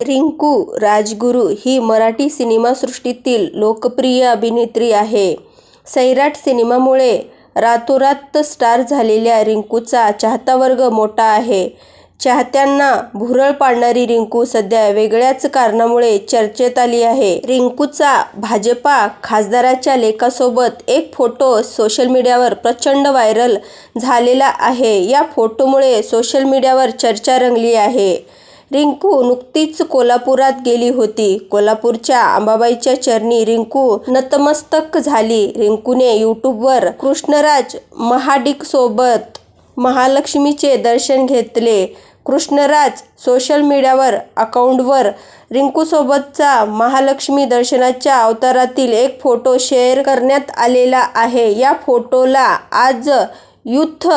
रिंकू राजगुरू ही मराठी सिनेमासृष्टीतील लोकप्रिय अभिनेत्री आहे. सैराट सिनेमामुळे रातोरात स्टार झालेल्या रिंकूचा चाहतावर्ग मोठा आहे. चाहत्यांना भुरळ पाडणारी रिंकू सध्या वेगळ्याच कारणामुळे चर्चेत आली आहे. रिंकूचा भाजपा खासदाराच्या लेकासोबत एक फोटो सोशल मीडियावर प्रचंड व्हायरल झालेला आहे. या फोटोमुळे सोशल मीडियावर चर्चा रंगली आहे. रिंकू नुकतीच कोल्हापुरात गेली होती. कोल्हापूरच्या अंबाबाईच्या चरणी रिंकू नतमस्तक झाली. रिंकूने युट्यूबवर कृष्णराज महाडिकसोबत महालक्ष्मीचे दर्शन घेतले. कृष्णराज सोशल मीडियावर अकाउंटवर रिंकूसोबतचा महालक्ष्मी दर्शनाच्या अवतारातील एक फोटो शेअर करण्यात आलेला आहे. या फोटोला आज युथ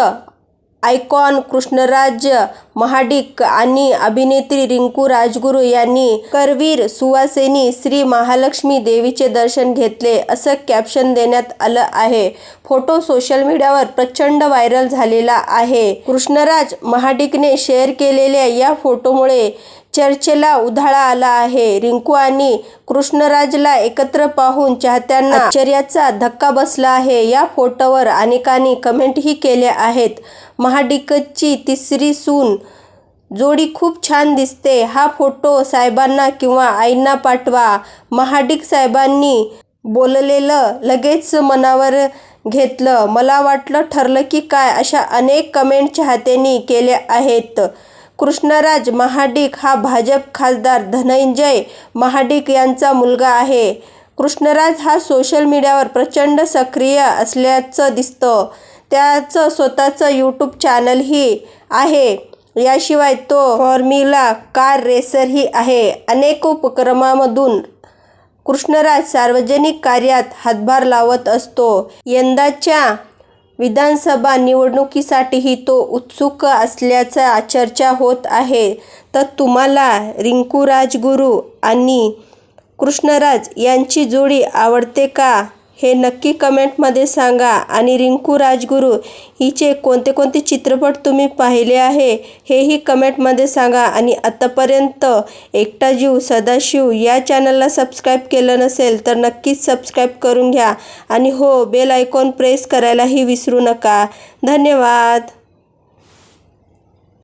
आयकॉन कृष्णराज महाडिक आणि अभिनेत्री रिंकू राजगुरू यांनी करवीर सुवासिनी श्री महालक्ष्मी देवीचे दर्शन घेतले, असं कॅप्शन देण्यात आलं आहे. फोटो सोशल मीडियावर प्रचंड व्हायरल झालेला आहे. कृष्णराज महाडिकने शेअर केलेल्या या फोटोमुळे चर्चेला उधाळा आला आहे. रिंकू आणि कृष्णराजला एकत्र पाहून चाहत्यांना आश्चर्याचा धक्का बसला आहे. या फोटोवर अनेकांनी कमेंटही केल्या आहेत. महाडिकची तिसरी सून जोडी खूप छान दिसते हा फोटो साहेबांना किंवा आईंना पाठवा. महाडिक साहेबांनी बोललेलं लगेच मनावर घेतलं. मला वाटलं ठरलं की काय अशा अनेक कमेंट चाहत्यांनी केल्या आहेत. कृष्णराज महाडिक हा भाजप खासदार धनंजय महाडिक यांचा मुलगा आहे. कृष्णराज हा सोशल मीडियावर प्रचंड सक्रिय असल्याचं दिसतं. त्याचं स्वतःचं यूट्यूब चॅनलही आहे. याशिवाय तो फॉर्म्युला कार रेसरही आहे. अनेक उपक्रमामधून कृष्णराज सार्वजनिक कार्यात हातभार लावत असतो. यंदाच्या विधानसभा निवडणुकीसाठीही तो उत्सुक असल्याचा चर्चा होत आहे. तर तुम्हाला रिंकू राजगुरू आणि कृष्णराज यांची जोडी आवडते का, हे नक्की कमेंटमध्ये सांगा. आणि रिंकू राजगुरू हिचे कोणते कोणते चित्रपट तुम्ही पाहिले आहे, हेही कमेंटमध्ये सांगा. आणि आत्तापर्यंत एकटा जीव सदाशिव या चॅनलला सबस्क्राईब केलं नसेल तर नक्कीच सबस्क्राईब करून घ्या. आणि हो बेल आयकॉन प्रेस करायलाही विसरू नका. धन्यवाद.